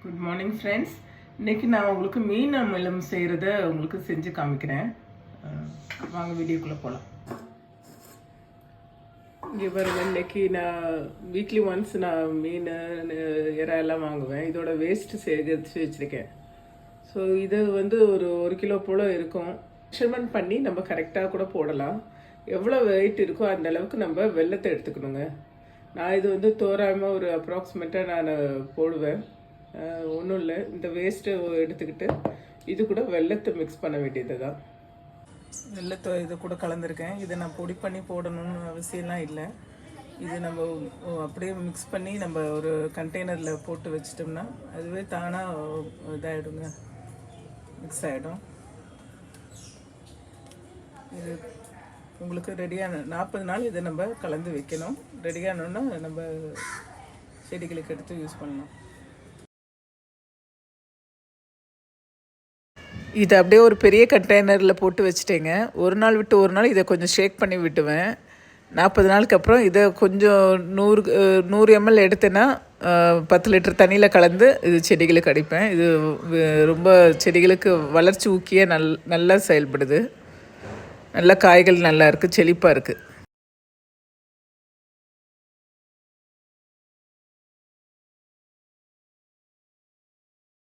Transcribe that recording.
Good morning friends இன்னைக்கு நான் உங்களுக்கு மீன் அமிலம் செய்கிறத உங்களுக்கு செஞ்சு காமிக்கிறேன். வாங்க வீடியோக்குள்ளே போகலாம் இங்கே பாருங்க இன்னைக்கு நான் வீக்லி ஒன்ஸ் நான் மீன் அஹ், எல்லாம் வாங்குவேன். இதோட வேஸ்ட் சேகரித்து வச்சுருக்கேன். ஸோ இது வந்து ஒரு ஒரு கிலோ போல் இருக்கும். மெஷர்மெண்ட் பண்ணி நம்ம கரெக்டாக கூட போடலாம். எவ்வளோ வெயிட் இருக்கோ அந்த அளவுக்கு நம்ம வெள்ளத்தை எடுத்துக்கணுங்க. நான் இது வந்து தோராயமாக ஒரு அப்ராக்சிமேட்டாக நான் போடுவேன். ஒன்றும் இல்லை. இந்த வேஸ்ட்டை எடுத்துக்கிட்டு இது கூட வெள்ளத்தை மிக்ஸ் பண்ண வேண்டியது தான் வெள்ளத்தை இது கூட கலந்துருக்கேன். இதை நான் பொடி பண்ணி போடணும்னு அவசியம்லாம் இல்லை. இது நம்ம அப்படியே மிக்ஸ் பண்ணி நம்ம ஒரு கண்டெய்னரில் போட்டு வச்சிட்டோம்னா அதுவே தானாக இதாகிடுங்க மிக்ஸ் ஆகிடும் இது உங்களுக்கு ரெடியான நாற்பது நாள் இதை நம்ம கலந்து வைக்கணும். ரெடியானோன்னா நம்ம செடிகளுக்கு எடுத்து யூஸ் பண்ணலாம் இதை அப்படியே ஒரு பெரிய கண்டெய்னரில் போட்டு வச்சுட்டேங்க. ஒரு நாள் விட்டு ஒரு நாள் இதை கொஞ்சம் ஷேக் பண்ணி விட்டுவேன். நாற்பது நாளுக்கு அப்புறம் இதை கொஞ்சம் நூறு நூறு எம்எல் எடுத்தேன்னா பத்து லிட்டர் தண்ணியில் கலந்து இது செடிகளுக்கு அடிப்பேன். இது ரொம்ப செடிகளுக்கு வளர்ச்சி ஊக்கிய நல் நல்லா செயல்படுது. நல்ல காய்கள் நல்லா இருக்குது செழிப்பாக இருக்குது